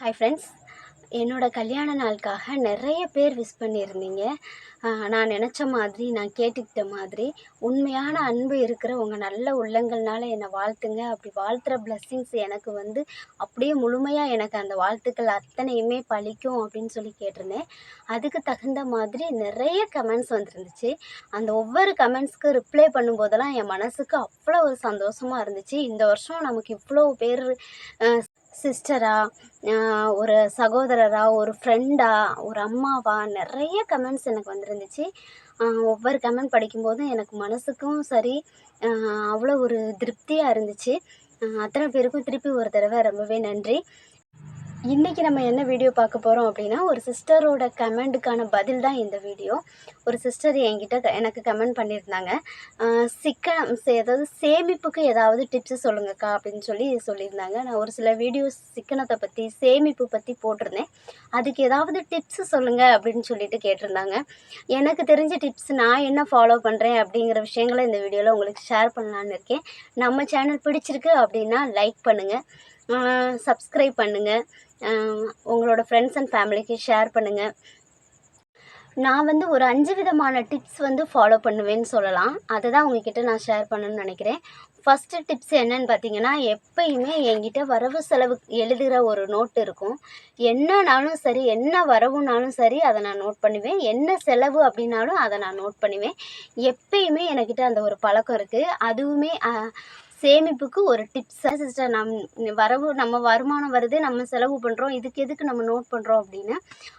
Hi friends என்னோடய கல்யாண நாளுக்காக நிறைய பேர் விஷ் பண்ணியிருந்தீங்க. நான் நினச்ச மாதிரி நான் கேட்டுக்கிட்ட மாதிரி உண்மையான அன்பு இருக்கிற உங்கள் நல்ல உள்ளங்கள்னால என்னை வாழ்த்துங்க. அப்படி வாழ்த்துற பிளஸ்ஸிங்ஸ் எனக்கு வந்து அப்படியே முழுமையாக எனக்கு அந்த வாழ்த்துக்கள் அத்தனையுமே பலிக்கும் அப்படின்னு சொல்லி கேட்டிருந்தேன். அதுக்கு தகுந்த மாதிரி நிறைய கமெண்ட்ஸ் வந்துருந்துச்சு. அந்த ஒவ்வொரு கமெண்ட்ஸ்க்கு ரிப்ளை பண்ணும்போதெல்லாம் என் மனசுக்கு அவ்வளோ ஒரு சந்தோஷமாக இருந்துச்சு. இந்த வருஷம் நமக்கு இவ்வளோ பேர் சிஸ்டராக ஒரு சகோதரராக ஒரு ஃப்ரெண்டாக ஒரு அம்மாவா நிறைய கமெண்ட்ஸ் எனக்கு வந்துருந்துச்சு. ஒவ்வொரு கமெண்ட் படிக்கும்போதும் எனக்கு மனசுக்கும் சரி அவ்வளோ ஒரு திருப்தியாக இருந்துச்சு. அத்தனை பேருக்கும் திருப்பி ஒரு தடவை ரொம்பவே நன்றி. இன்றைக்கி நம்ம என்ன வீடியோ பார்க்க போகிறோம் அப்படின்னா ஒரு சிஸ்டரோட கமெண்ட்டுக்கான பதில் தான் இந்த வீடியோ ஒரு சிஸ்டர் என்கிட்ட க- எனக்கு கமெண்ட் பண்ணியிருந்தாங்க. சிக்கனம் ஏதாவது சேமிப்புக்கு ஏதாவது டிப்ஸு சொல்லுங்கக்கா அப்படின்னு சொல்லி சொல்லியிருந்தாங்க. நான் ஒரு சில வீடியோஸ் சிக்கனத்தை பற்றி சேமிப்பு பற்றி போட்டிருந்தேன். அதுக்கு ஏதாவது டிப்ஸு சொல்லுங்கள் அப்படின்னு சொல்லிட்டு கேட்டிருந்தாங்க. எனக்கு தெரிஞ்ச டிப்ஸ் நான் என்ன ஃபாலோ பண்ணுறேன் அப்படிங்கிற விஷயங்களை இந்த வீடியோவில் உங்களுக்கு ஷேர் பண்ணலான்னு இருக்கேன். நம்ம சேனல் பிடிச்சிருக்கு அப்படின்னா லைக் பண்ணுங்கள் சப்ஸ்கிரைப் பண்ணுங்கள் உங்களோட ஃப்ரெண்ட்ஸ் அண்ட் ஃபேமிலிக்கு ஷேர் பண்ணுங்கள் நான் வந்து ஒரு அஞ்சு விதமான டிப்ஸ் வந்து ஃபாலோ பண்ணுவேன்னு சொல்லலாம். அதை தான் உங்ககிட்ட நான் ஷேர் பண்ணணும்னு நினைக்கிறேன். ஃபஸ்ட்டு டிப்ஸ் என்னன்னு பார்த்தீங்கன்னா எப்பயுமே என்கிட்ட வரவு செலவு எழுதுகிற ஒரு நோட் இருக்கும். என்னனாலும் சரி என்ன வரவுனாலும் சரி அதை நான் நோட் பண்ணுவேன். என்ன செலவு அப்படின்னாலும் அதை நான் நோட் பண்ணுவேன். எப்பயுமே என்கிட்ட அந்த ஒரு பழக்கம் இருக்குது அதுவுமே சேமிப்புக்கு ஒரு டிப்ஸ் சிஸ்டர் நம் வரவு நம்ம வருமானம் வருது நம்ம செலவு பண்ணுறோம் இதுக்கு எதுக்கு நம்ம நோட் பண்ணுறோம் அப்படின்னு.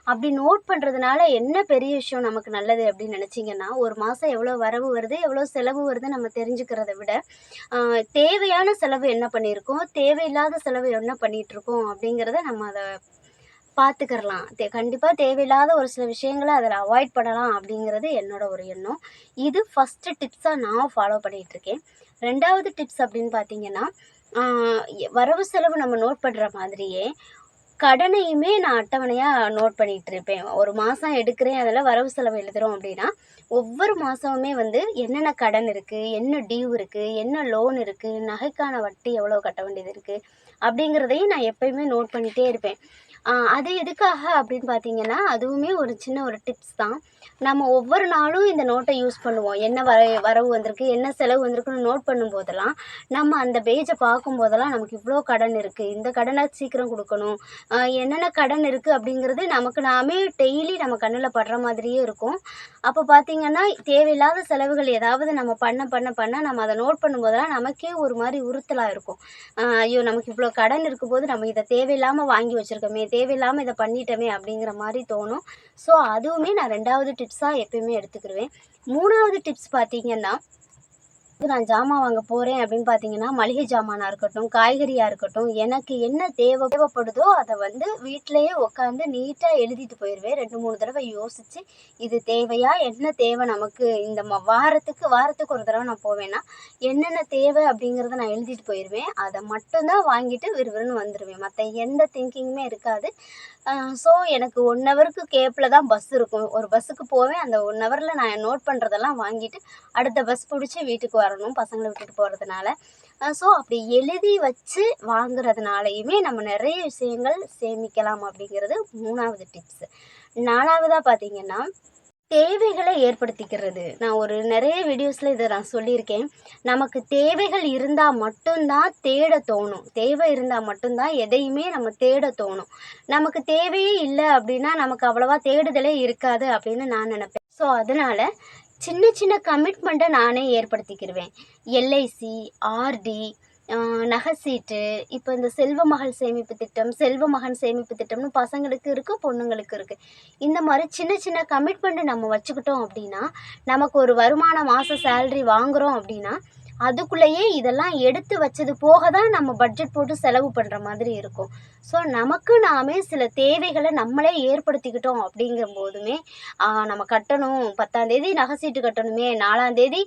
அப்படி நோட் பண்ணுறதுனால என்ன பெரிய விஷயம் நமக்கு நல்லது அப்படின்னு நினச்சிங்கன்னா ஒரு மாதம் எவ்வளோ வரவு வருது எவ்வளோ செலவு வருது நம்ம தெரிஞ்சுக்கிறத விட தேவையான செலவு என்ன பண்ணியிருக்கோம் தேவையில்லாத செலவு என்ன பண்ணிகிட்ருக்கோம் இருக்கோம் அப்படிங்கிறத நம்ம அதை பார்த்துக்கிறலாம் தே கண்டிப்பாக தேவையில்லாத ஒரு சில விஷயங்களை அதில் அவாய்ட் பண்ணலாம் அப்படிங்கிறது என்னோட ஒரு எண்ணம். இது ஃபஸ்ட்டு டிப்ஸாக நான் ஃபாலோ பண்ணிகிட்ருக்கேன் ரெண்டாவது டிப்ஸ் அப்படின்னு பார்த்தீங்கன்னா வரவு செலவு நம்ம நோட் பண்ணுற மாதிரியே கடனையுமே நான் அட்டவணையாக நோட் பண்ணிகிட்டு இருப்பேன் ஒரு மாதம் எடுக்கிறேன் அதில் வரவு செலவு எழுதுகிறோம் அப்படின்னா ஒவ்வொரு மாதமுமே வந்து என்னென்ன கடன் இருக்குது என்ன டியூ இருக்குது என்ன லோன் இருக்குது நகைக்கான வட்டி எவ்வளோ கட்ட வேண்டியது இருக்குது அப்படிங்கிறதையும் நான் எப்பயுமே நோட் பண்ணிகிட்டே இருப்பேன். அது எதுக்காக அப்படின்னு பார்த்தீங்கன்னா அதுவுமே ஒரு சின்ன ஒரு டிப்ஸ் தான். நம்ம ஒவ்வொரு நாளும் இந்த நோட்டை யூஸ் பண்ணுவோம். என்ன வர வரவு வந்திருக்கு என்ன செலவு வந்திருக்குன்னு நோட் பண்ணும்போதெல்லாம் நம்ம அந்த பேஜை பார்க்கும்போதெல்லாம் நமக்கு இவ்வளோ கடன் இருக்குது இந்த கடனை சீக்கிரம் கொடுக்கணும். என்னென்ன கடன் இருக்குது அப்படிங்கிறது நமக்கு நாமே டெய்லி நம்ம கண்ணில் படுற மாதிரியே இருக்கும். அப்போ பார்த்தீங்கன்னா தேவையில்லாத செலவுகள் ஏதாவது நம்ம பண்ண பண்ண பண்ண நம்ம அதை நோட் பண்ணும்போதெல்லாம் நமக்கே ஒரு மாதிரி உறுத்தலாக இருக்கும். ஐயோ நமக்கு இவ்வளோ கடன் இருக்கும்போது நம்ம இதை தேவையில்லாமல் வாங்கி வச்சுருக்கோமே தேவையில்லாமல் இதை பண்ணிட்டோமே அப்படிங்கிற மாதிரி தோணும். ஸோ அதுவுமே நான் ரெண்டாவது டிப்ஸாக எப்பயுமே எடுத்துக்கிடுவேன் மூணாவது டிப்ஸ் பார்த்தீங்கன்னா நான் ஜாமான் வாங்க போகிறேன் அப்படின்னு பார்த்தீங்கன்னா மளிகை ஜாமானாக இருக்கட்டும் காய்கறியாக இருக்கட்டும் எனக்கு என்ன தேவை தேவைப்படுதோ அதை வந்து வீட்டிலையே உட்காந்து நீட்டாக எழுதிட்டு போயிடுவேன் ரெண்டு மூணு தடவை யோசித்து இது தேவையா? என்ன தேவை நமக்கு? இந்த ம- வாரத்துக்கு வாரத்துக்கு ஒரு தடவை நான் போவேன்னா என்னென்ன தேவை அப்படிங்கிறத நான் எழுதிட்டு போயிடுவேன் அதை மட்டும்தான் வாங்கிட்டு விறுவிறுன்னு வந்துடுவேன் மற்ற எந்த திங்கிங்குமே இருக்காது. ஸோ எனக்கு ஒன் ஹவருக்கு கேப்பில் தான் பஸ் இருக்கும். ஒரு பஸ்ஸுக்கு போவேன். அந்த ஒன் ஹவரில் நான் நோட் பண்ணுறதெல்லாம் வாங்கிட்டு அடுத்த பஸ் பிடிச்சி வீட்டுக்கு வரணும் பசங்களை விட்டுட்டு போகிறதுனால ஸோ அப்படி எழுதி வச்சு வாங்குறதுனாலையுமே நம்ம நிறைய விஷயங்கள் சேமிக்கலாம் அப்படிங்கிறது மூணாவது டிப்ஸ் நாலாவதாக பார்த்தீங்கன்னா தேவைகளை ஏற்படுத்திக்கிறது. நான் ஒரு நிறைய வீடியோஸில் இதை நான் சொல்லியிருக்கேன். நமக்கு தேவைகள் இருந்தால் மட்டும்தான் தேட தோணும். தேவை இருந்தால் மட்டும்தான் எதையுமே நம்ம தேட தோணும். நமக்கு தேவையே இல்லை அப்படின்னா நமக்கு அவ்வளவா தேடுதலே இருக்காது அப்படின்னு நான் நினைப்பேன். ஸோ அதனால் சின்ன சின்ன கமிட்மெண்ட்டை நானே ஏற்படுத்திக்கிடுவேன் எல்ஐசி ஆர்டி நகை சீட்டு இப்போ இந்த செல்வ மகள் சேமிப்பு திட்டம் செல்வ மகன் சேமிப்பு திட்டம்னு பசங்களுக்கு இருக்குது பொண்ணுங்களுக்கு இருக்குது இந்த மாதிரி சின்ன சின்ன கமிட்மெண்ட்டை நம்ம வச்சுக்கிட்டோம் அப்படின்னா நமக்கு ஒரு வருமான மாத சேல்ரி வாங்குகிறோம் அப்படின்னா அதுக்குள்ளேயே இதெல்லாம் எடுத்து வச்சது போக தான் நம்ம பட்ஜெட் போட்டு செலவு பண்ணுற மாதிரி இருக்கும். ஸோ நமக்கு நாமே சில தேவைகளை நம்மளே ஏற்படுத்திக்கிட்டோம் அப்படிங்கிற போதுமே நம்ம கட்டணும். பத்தாந்தேதி நகை சீட்டு கட்டணுமே. நாலாந்தேதி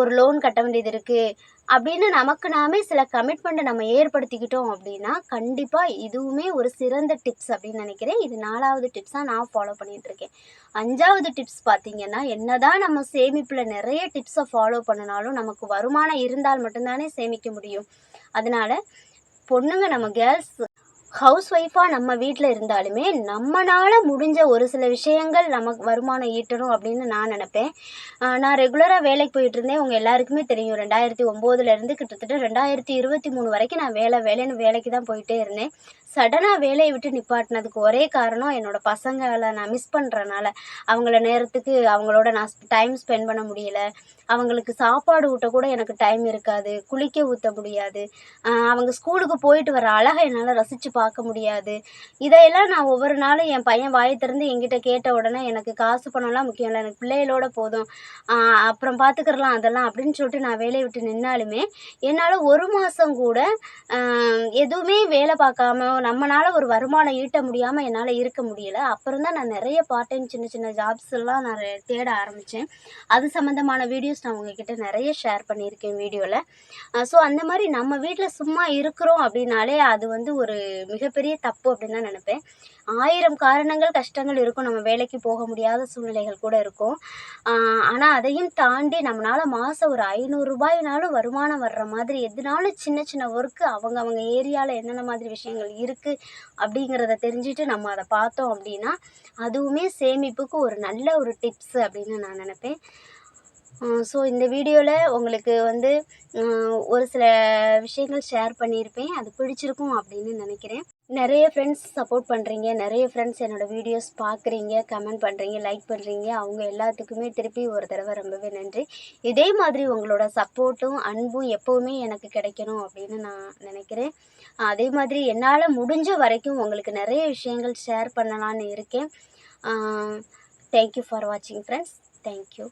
ஒரு லோன் கட்ட வேண்டியது இருக்குது அப்படின்னு நமக்கு நாமே சில கமிட்மெண்ட்டை நம்ம ஏற்படுத்திக்கிட்டோம் அப்படின்னா கண்டிப்பாக இதுவுமே ஒரு சிறந்த டிப்ஸ் அப்படின்னு நினைக்கிறேன். இது நாலாவது டிப்ஸாக நான் ஃபாலோ பண்ணிகிட்ருக்கேன் அஞ்சாவது டிப்ஸ் பார்த்தீங்கன்னா என்னதான் நம்ம சேமிப்பில் நிறைய டிப்ஸை ஃபாலோ பண்ணினாலும் நமக்கு வருமானம் இருந்தால் மட்டும்தானே சேமிக்க முடியும். அதனால் பொண்ணுங்க நம்ம கேர்ள்ஸ் ஹவுஸ் ஒய்ஃபாக நம்ம வீட்டில் இருந்தாலுமே நம்மளால் முடிஞ்ச ஒரு சில விஷயங்கள் நமக்கு வருமானம் ஈட்டணும் அப்படின்னு நான் நினப்பேன். நான் ரெகுலராக வேலைக்கு போயிட்டு இருந்தேன். உங்கள் எல்லாருக்குமே தெரியும். ரெண்டாயிரத்தி ஒம்போதுலேருந்து கிட்டத்தட்ட ரெண்டாயிரத்தி இருபத்தி மூணு வரைக்கும் நான் வேலை வேலைன்னு வேலைக்கு தான் போயிட்டே இருந்தேன். சடனாக வேலையை விட்டு நிப்பாட்டினதுக்கு ஒரே காரணம் என்னோட பசங்களை நான் மிஸ் பண்ணுறனால அவங்கள நேரத்துக்கு அவங்களோட நான் டைம் ஸ்பெண்ட் பண்ண முடியல. அவங்களுக்கு சாப்பாடு ஊட்ட கூட எனக்கு டைம் இருக்காது. குளிக்க ஊற்ற முடியாது. அவங்க ஸ்கூலுக்கு போயிட்டு வர அழகை என்னால் ரசித்து பார்க்க முடியாது. இதையெல்லாம் நான் ஒவ்வொரு நாளும் என் பையன் வாயை திறந்து என்கிட்ட கேட்ட உடனே எனக்கு காசு பணம்லாம் முக்கியம் இல்லை. எனக்கு பிள்ளைகளோட போதும். அப்புறம் பார்த்துக்கிறலாம் அதெல்லாம் அப்படின்னு சொல்லிட்டு நான் வேலையை விட்டு நின்னாலுமே என்னால் ஒரு மாதம் கூட எதுவுமே வேலை பார்க்காம நம்மளால் ஒரு வருமானம் ஈட்ட முடியாமல் என்னால் இருக்க முடியல. அப்புறம் தான் நான் நிறைய பார்ட் டைம் சின்ன சின்ன ஜாப்ஸ் எல்லாம் நான் தேட ஆரம்பித்தேன் அது சம்மந்தமான வீடியோஸ் நான் உங்ககிட்ட நிறைய ஷேர் பண்ணியிருக்கேன் வீடியோவில் ஸோ அந்த மாதிரி நம்ம வீட்டில் சும்மா இருக்கிறோம் அப்படின்னாலே அது வந்து ஒரு மிகப்பெரிய தப்பு அப்படின்னு தான் நினைப்பேன். ஆயிரம் காரணங்கள் கஷ்டங்கள் இருக்கும். நம்ம வேலைக்கு போக முடியாத சூழ்நிலைகள் கூட இருக்கும். ஆனால் அதையும் தாண்டி நம்மளால் மாதம் ஒரு ஐநூறுரூபாயினாலும் வருமானம் வர்ற மாதிரி எதுனாலும் சின்ன சின்ன ஒர்க்கு அவங்க அவங்க ஏரியாவில் என்னென்ன மாதிரி விஷயங்கள் இருக்குது அப்படிங்கிறத தெரிஞ்சுட்டு நம்ம அதை பார்த்தோம் அப்படின்னா அதுவுமே சேமிப்புக்கு ஒரு நல்ல ஒரு டிப்ஸ் அப்படின்னு நான் நினைப்பேன். ஸோ இந்த வீடியோவில் உங்களுக்கு வந்து ஒரு சில விஷயங்கள் ஷேர் பண்ணியிருப்பேன். அது பிடிச்சிருக்கும் அப்படின்னு நினைக்கிறேன். நிறைய ஃப்ரெண்ட்ஸ் சப்போர்ட் பண்ணுறீங்க நிறைய ஃப்ரெண்ட்ஸ் என்னோடய வீடியோஸ் பார்க்குறீங்க கமெண்ட் பண்ணுறீங்க லைக் பண்ணுறீங்க அவங்க எல்லாத்துக்குமே திருப்பி ஒரு தடவை ரொம்பவே நன்றி. இதே மாதிரி உங்களோட சப்போர்ட்டும் அன்பும் எப்போவுமே எனக்கு கிடைக்கணும் அப்படின்னு நான் நினைக்கிறேன். அதே மாதிரி என்னால் முடிஞ்ச வரைக்கும் உங்களுக்கு நிறைய விஷயங்கள் ஷேர் பண்ணலான்னு இருக்கேன். தேங்க்யூ ஃபார் வாட்சிங் ஃப்ரெண்ட்ஸ் தேங்க்யூ